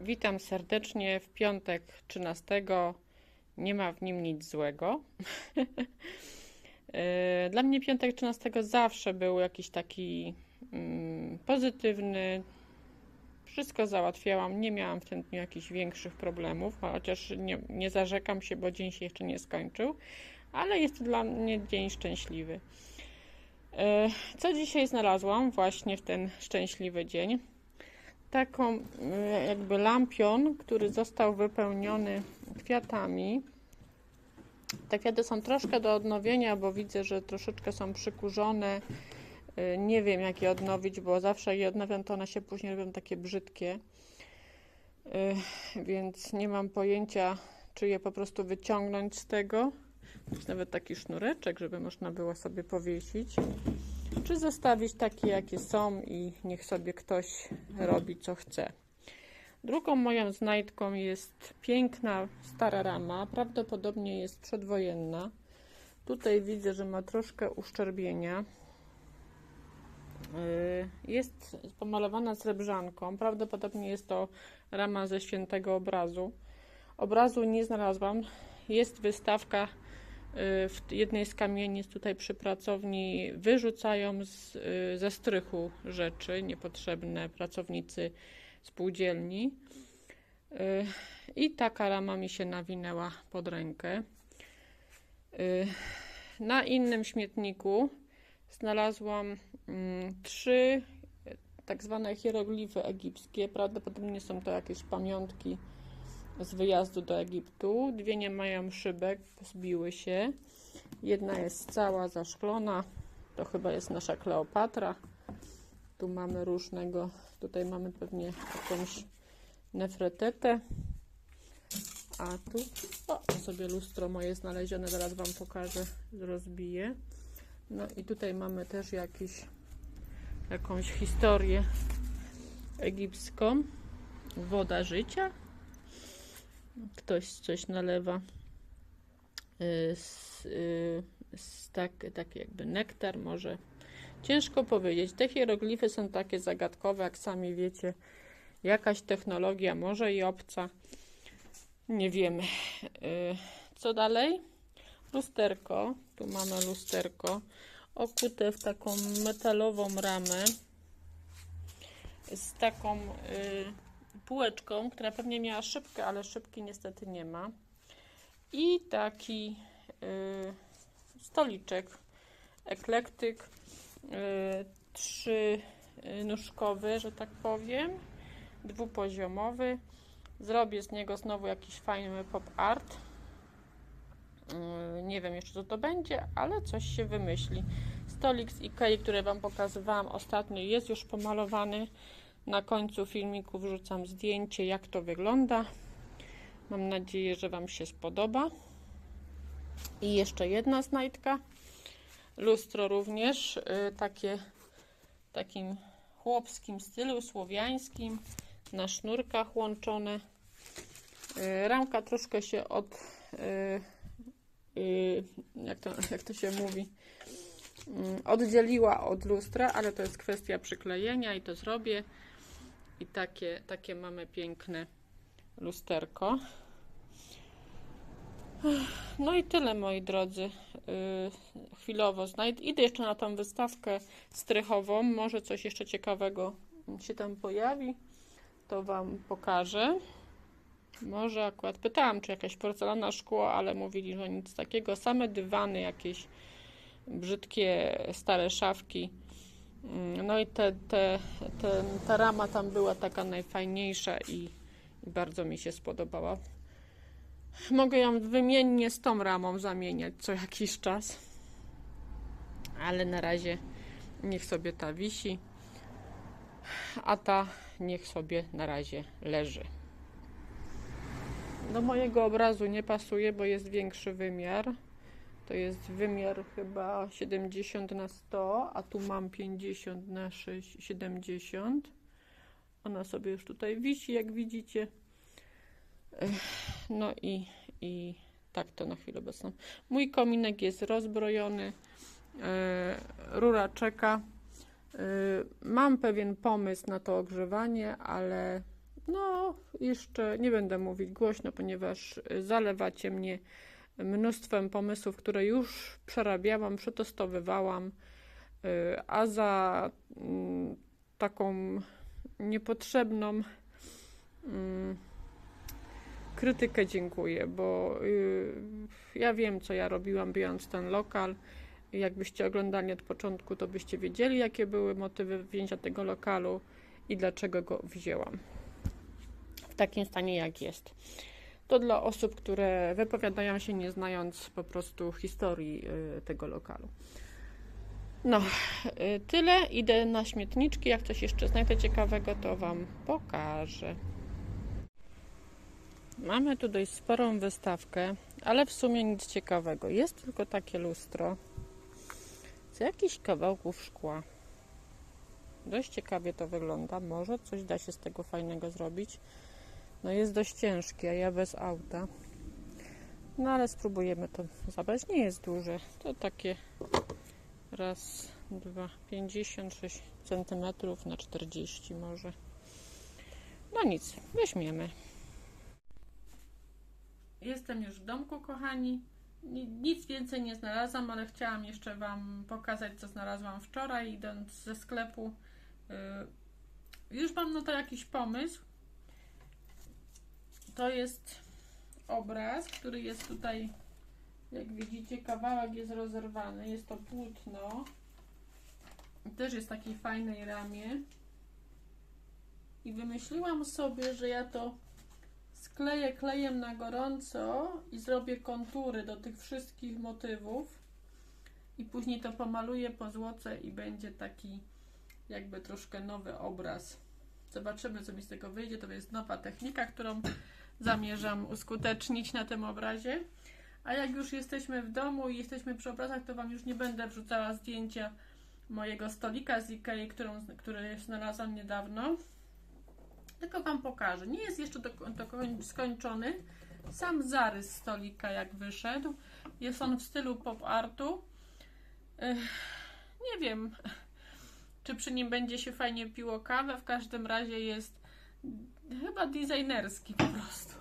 Witam serdecznie w piątek 13. Nie ma w nim nic złego. E, Dla mnie piątek 13 zawsze był jakiś taki mm, pozytywny. Wszystko załatwiałam, nie miałam w tym dniu jakichś większych problemów, chociaż nie, nie zarzekam się, bo dzień się jeszcze nie skończył, ale jest to dla mnie dzień szczęśliwy. E, Co dzisiaj znalazłam właśnie w ten szczęśliwy dzień? Taką e, jakby lampion, który został wypełniony kwiatami. Te kwiaty są troszkę do odnowienia, bo widzę, że troszeczkę są przykurzone. E, Nie wiem, jak je odnowić, bo zawsze je odnawiam, to one się później robią takie brzydkie. E, Więc nie mam pojęcia, czy je po prostu wyciągnąć z tego. Jest nawet taki sznureczek, żeby można było sobie powiesić czy zostawić takie, jakie są i niech sobie ktoś robi, co chce. Drugą moją znajdką jest piękna stara rama, prawdopodobnie jest przedwojenna. Tutaj widzę, że ma troszkę uszczerbienia. Yy, Jest pomalowana srebrzanką. Prawdopodobnie jest to rama ze świętego obrazu. Obrazu nie znalazłam. Jest wystawka w jednej z kamienic tutaj przy pracowni wyrzucają z, y, ze strychu rzeczy niepotrzebne pracownicy spółdzielni. Y, I taka rama mi się nawinęła pod rękę. Y, Na innym śmietniku znalazłam mm, trzy tak zwane hieroglify egipskie. Prawdopodobnie są to jakieś pamiątki z wyjazdu do Egiptu. Dwie nie mają szybek, zbiły się. Jedna jest cała zaszklona. To chyba jest nasza Kleopatra. Tu mamy różnego. Tutaj mamy pewnie jakąś nefretetę. A tu o, sobie lustro moje znalezione, zaraz Wam pokażę, rozbiję. No i tutaj mamy też jakiś, jakąś historię egipską. Woda życia ktoś coś nalewa y, z, y, z tak, taki jakby nektar może. Ciężko powiedzieć. Te hieroglify są takie zagadkowe, jak sami wiecie. Jakaś technologia, może i obca. Nie wiemy. Y, Co dalej? Lusterko. Tu mamy lusterko okute w taką metalową ramę z taką y, półeczką, która pewnie miała szybkę, ale szybki niestety nie ma. I taki y, stoliczek, eklektyk, y, trzy nóżkowy, że tak powiem, dwupoziomowy. Zrobię z niego znowu jakiś fajny pop art. Y, nie wiem jeszcze co to będzie, ale coś się wymyśli. Stolik z Ikei, który Wam pokazywałam ostatnio, jest już pomalowany. Na końcu filmiku wrzucam zdjęcie, jak to wygląda. Mam nadzieję, że Wam się spodoba. I jeszcze jedna znajdka. Lustro również, y, takie takim chłopskim stylu, słowiańskim, na sznurkach łączone. Y, Ramka troszkę się od, y, y, jak to, jak to się mówi, oddzieliła od lustra, ale to jest kwestia przyklejenia i to zrobię. I takie, takie mamy piękne lusterko. No i tyle, moi drodzy. Yy, chwilowo znajdę. Idę jeszcze na tą wystawkę strychową. Może coś jeszcze ciekawego się tam pojawi. To Wam pokażę. Może akurat pytałam, czy jakaś porcelana szkło, ale mówili, że nic takiego. Same dywany, jakieś brzydkie, stare szafki. Mm, No i te, te, te, ta rama tam była taka najfajniejsza i, i bardzo mi się spodobała. Mogę ją wymiennie z tą ramą zamieniać co jakiś czas. Ale na razie niech sobie ta wisi, a ta niech sobie na razie leży. Do mojego obrazu nie pasuje, bo jest większy wymiar. To jest wymiar chyba 70 na 100, a tu mam 50 na 6, 70. Ona sobie już tutaj wisi, jak widzicie. No i, i tak to na chwilę obecną. Mój kominek jest rozbrojony. e, Rura czeka. E, Mam pewien pomysł na to ogrzewanie, ale No, jeszcze nie będę mówić głośno, ponieważ zalewacie mnie mnóstwem pomysłów, które już przerabiałam, przetestowywałam, y, a za mm, taką niepotrzebną mm, krytykę dziękuję, bo y, ja wiem, co ja robiłam, biorąc ten lokal. Jakbyście oglądali od początku, to byście wiedzieli, jakie były motywy wzięcia tego lokalu i dlaczego go wzięłam w takim stanie, jak jest. To dla osób, które wypowiadają się nie znając po prostu historii y, tego lokalu. No, y, tyle. Idę na śmietniczki. Jak coś jeszcze znajdę ciekawego, to Wam pokażę. Mamy tu dość sporą wystawkę, ale w sumie nic ciekawego. Jest tylko takie lustro z jakichś kawałków szkła. Dość ciekawie to wygląda. Może coś da się z tego fajnego zrobić. No jest dość ciężkie, ja bez auta. No ale spróbujemy to zabrać. Nie jest duże. To takie raz, dwa, 56 cm na 40 może. No nic, weźmiemy. Jestem już w domku, kochani. Ni- Nic więcej nie znalazłam, ale chciałam jeszcze Wam pokazać, co znalazłam wczoraj, idąc ze sklepu. Yy, Już mam na to jakiś pomysł. To jest obraz, który jest tutaj, jak widzicie, kawałek jest rozerwany. Jest to płótno. Też jest w takiej fajnej ramie. I wymyśliłam sobie, że ja to skleję klejem na gorąco i zrobię kontury do tych wszystkich motywów i później to pomaluję po złoce i będzie taki jakby troszkę nowy obraz. Zobaczymy, co mi z tego wyjdzie. To jest nowa technika, którą zamierzam uskutecznić na tym obrazie. A jak już jesteśmy w domu i jesteśmy przy obrazach, to Wam już nie będę wrzucała zdjęcia mojego stolika z Ikei, którą, który znalazłam niedawno. Tylko Wam pokażę. Nie jest jeszcze do, do koń- skończony. Sam zarys stolika jak wyszedł. Jest on w stylu pop artu. Nie wiem, czy przy nim będzie się fajnie piło kawę. W każdym razie jest chyba designerski po prostu.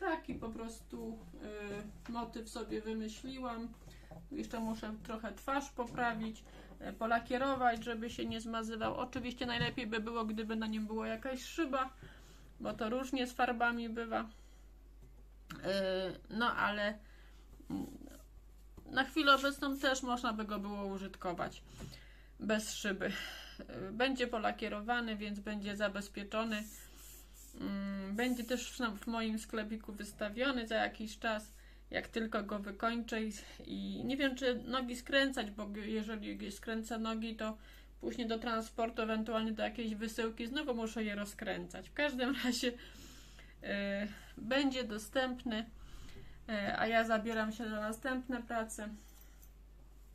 Taki po prostu y, motyw sobie wymyśliłam. Jeszcze muszę trochę twarz poprawić, y, polakierować, żeby się nie zmazywał. Oczywiście najlepiej by było, gdyby na nim była jakaś szyba, bo to różnie z farbami bywa. Y, no ale mm, na chwilę obecną też można by go było użytkować bez szyby. Będzie polakierowany, więc będzie zabezpieczony. Mm, Będzie też w- moim sklepiku wystawiony za jakiś czas, jak tylko go wykończę. I, nie wiem, czy nogi skręcać, bo jeżeli skręcę nogi, to później do transportu, ewentualnie do jakiejś wysyłki, znowu muszę je rozkręcać. W każdym razie y, będzie dostępny, y, a ja zabieram się za następne prace.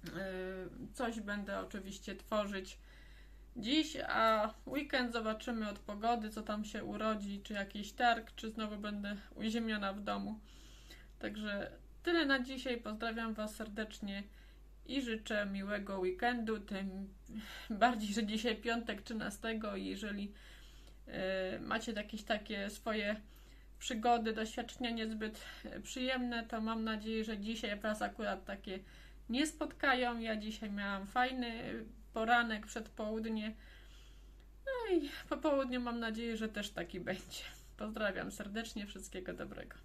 Y, Coś będę oczywiście tworzyć dziś, a weekend zobaczymy od pogody, co tam się urodzi, czy jakiś targ, czy znowu będę uziemiona w domu. Także tyle na dzisiaj. Pozdrawiam Was serdecznie i życzę miłego weekendu. Tym bardziej, że dzisiaj piątek 13 i jeżeli y, macie jakieś takie swoje przygody, doświadczenia niezbyt e, przyjemne, to mam nadzieję, że dzisiaj Was akurat takie nie spotkają. Ja dzisiaj miałam fajny poranek, przedpołudnie. No i po południu mam nadzieję, że też taki będzie. Pozdrawiam serdecznie, wszystkiego dobrego.